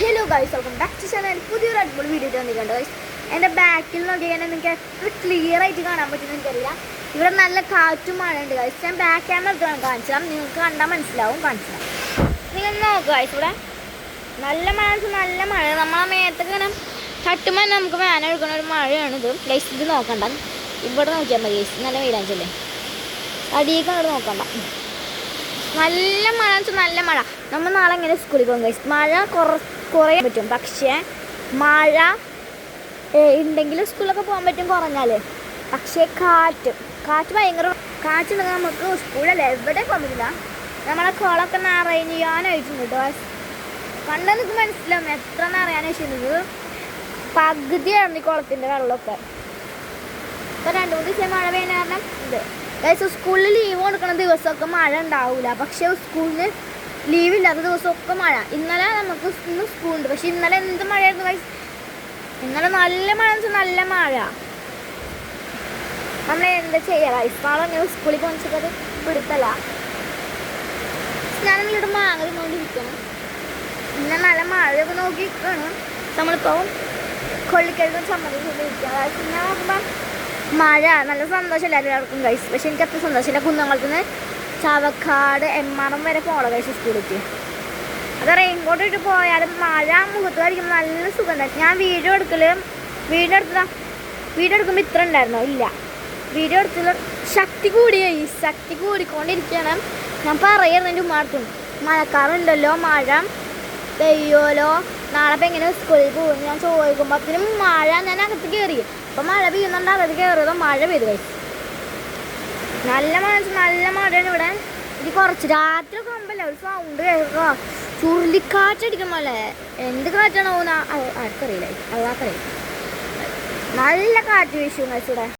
Hello guys welcome back to channel പുതിയൊരു അടിപൊളി video വന്നിട്ടുണ്ട് ഗൈസ് എന്റെ ബാക്കിൽ നോക്കിയാൽ നിങ്ങൾക്ക് എത്ര ക്ലിയർ ആയിട്ട് കാണാൻ പറ്റുമെന്ന് എനിക്കറിയില്ല. ഇവിടെ നല്ല കാറ്റും മഴയുണ്ട് ഗൈസ് ഞാൻ ബാക്ക് ക്യാമറ എടുത്താണ് കാണിച്ചാൽ നിങ്ങൾക്ക് കണ്ടാൽ മനസ്സിലാവും കാണിച്ചാൽ നിങ്ങൾ നോക്കുക ഗൈസ് ഇവിടെ. നല്ല മഴ നല്ല മഴ. നമ്മളെ മേത്തൊക്കെ ഇങ്ങനെ തട്ടുമ്പോൾ നമുക്ക് വേന എടുക്കുന്ന ഒരു മഴയാണ് ഇത്. ഗൈസ് ഇത് നോക്കണ്ട. ഇവിടെ നോക്കിയാൽ മതി ഗൈസ് നല്ല വെയിലാഞ്ചല്ലേ അടിയൊക്കെ അവിടെ നോക്കണ്ട. നല്ല മഴ എന്ന് വെച്ചാൽ നല്ല മഴ. നമ്മൾ നാളെ ഇങ്ങനെ സ്കൂളിൽ പോകും ഗൈസ് മഴ കുറ കുറേ പറ്റും. പക്ഷേ മഴ ഉണ്ടെങ്കിൽ സ്കൂളിലൊക്കെ പോകാൻ പറ്റും കുറഞ്ഞാൽ പക്ഷേ കാറ്റ് കാറ്റ് ഭയങ്കര കാറ്റുണ്ടെങ്കിൽ നമുക്ക് സ്കൂളല്ല എവിടെ പോകാൻ പറ്റില്ല. നമ്മളെ കുളമൊക്കെ നിറഞ്ഞ് ഞാനായിട്ടുണ്ട് കേട്ടോ. കണ്ടാൽ നിങ്ങൾക്ക് മനസ്സിലാവും എത്ര നിറയാനായിട്ടുണ്ട്. പകുതിയാണ് ഈ കുളത്തിന്റെ വെള്ളമൊക്കെ. ഇപ്പം രണ്ട് മൂന്ന് ദിവസം മഴ പെയ്യുന്ന കാരണം ഇത്. സ്കൂളിൽ ലീവ് കൊടുക്കുന്ന ദിവസമൊക്കെ മഴ ഉണ്ടാവില്ല പക്ഷേ സ്കൂളിന് ലീവ് ഇല്ലാത്ത ദിവസമൊക്കെ മഴ. ഇന്നലെ നമുക്ക് ഇന്ന് സ്കൂളുണ്ട് പക്ഷെ ഇന്നലെ എന്ത് മഴയായിരുന്നു ഗൈസ് ഇന്നലെ നല്ല മഴ എന്ന് വെച്ചാൽ നല്ല മഴ. നമ്മൾ എന്താ ചെയ്യുക ഗൈസ് നാളെ അങ്ങനെ സ്കൂളിൽ പോകുന്നത് പിടുത്തല്ല. നിങ്ങളുടെ മാങ്ങ തിന്നുകൊണ്ടിരിക്കണം ഇന്ന നല്ല മഴയൊക്കെ നോക്കി നിൽക്കണം നമ്മളിപ്പോൾ കൊള്ളിക്കഴുകും ചമ്മതി ഗൈസ് പിന്നെ നോക്കുമ്പോൾ മഴ. നല്ല സന്തോഷമില്ല എല്ലാവർക്കും ഗൈസ് പക്ഷെ എനിക്ക് അത്ര സന്തോഷമില്ല. കുന്നങ്ങൾക്ക് ചാവക്കാട് എം ആർ എം വരെ പോകണം ഗൈസ് സ്കൂളിലേക്ക് അത് റെയിൻകോട്ട് പോയാലും മഴ മുഖത്ത് കഴിക്കുമ്പോൾ നല്ല സുഖം ഞാൻ വീഡിയോ എടുക്കൽ വീഡിയോ എടുത്തതാ. വീഡിയോ എടുക്കുമ്പോൾ ഇത്ര ഉണ്ടായിരുന്നോ? ഇല്ല. വീഡിയോ എടുത്തുള്ള ശക്തി കൂടിയായി ശക്തി കൂടിക്കൊണ്ടിരിക്കുകയാണ് ഞാൻ പറയുന്നത് എന്റെ ഉമ്മാർക്കും മഴക്കാറുണ്ടല്ലോ മഴ. പെയ്യോലോ നാളെ ഇപ്പം എങ്ങനെ സ്കൂളിൽ പോകും ഞാൻ ചോദിക്കുമ്പോൾ അതിന് മഴ ഞാൻ അകത്ത് കയറി അപ്പം മഴ പെയ്യുന്നുണ്ട് അകത്ത് കയറിയതോ മഴ പെയ്തു കഴിച്ചു നല്ല മഴ നല്ല മഴയാണ് ഇത് കുറച്ച് രാത്രി ഒക്കെ ഒരു സൗണ്ട് കേൾക്കുക ചുരുളിക്കാറ്റടിക്കും പോലെ എന്ത് കാറ്റാണോ ആർക്കറിയില്ല. അതാക്കറിയില്ല നല്ല കാറ്റ് വീശും കഴിച്ചൂടെ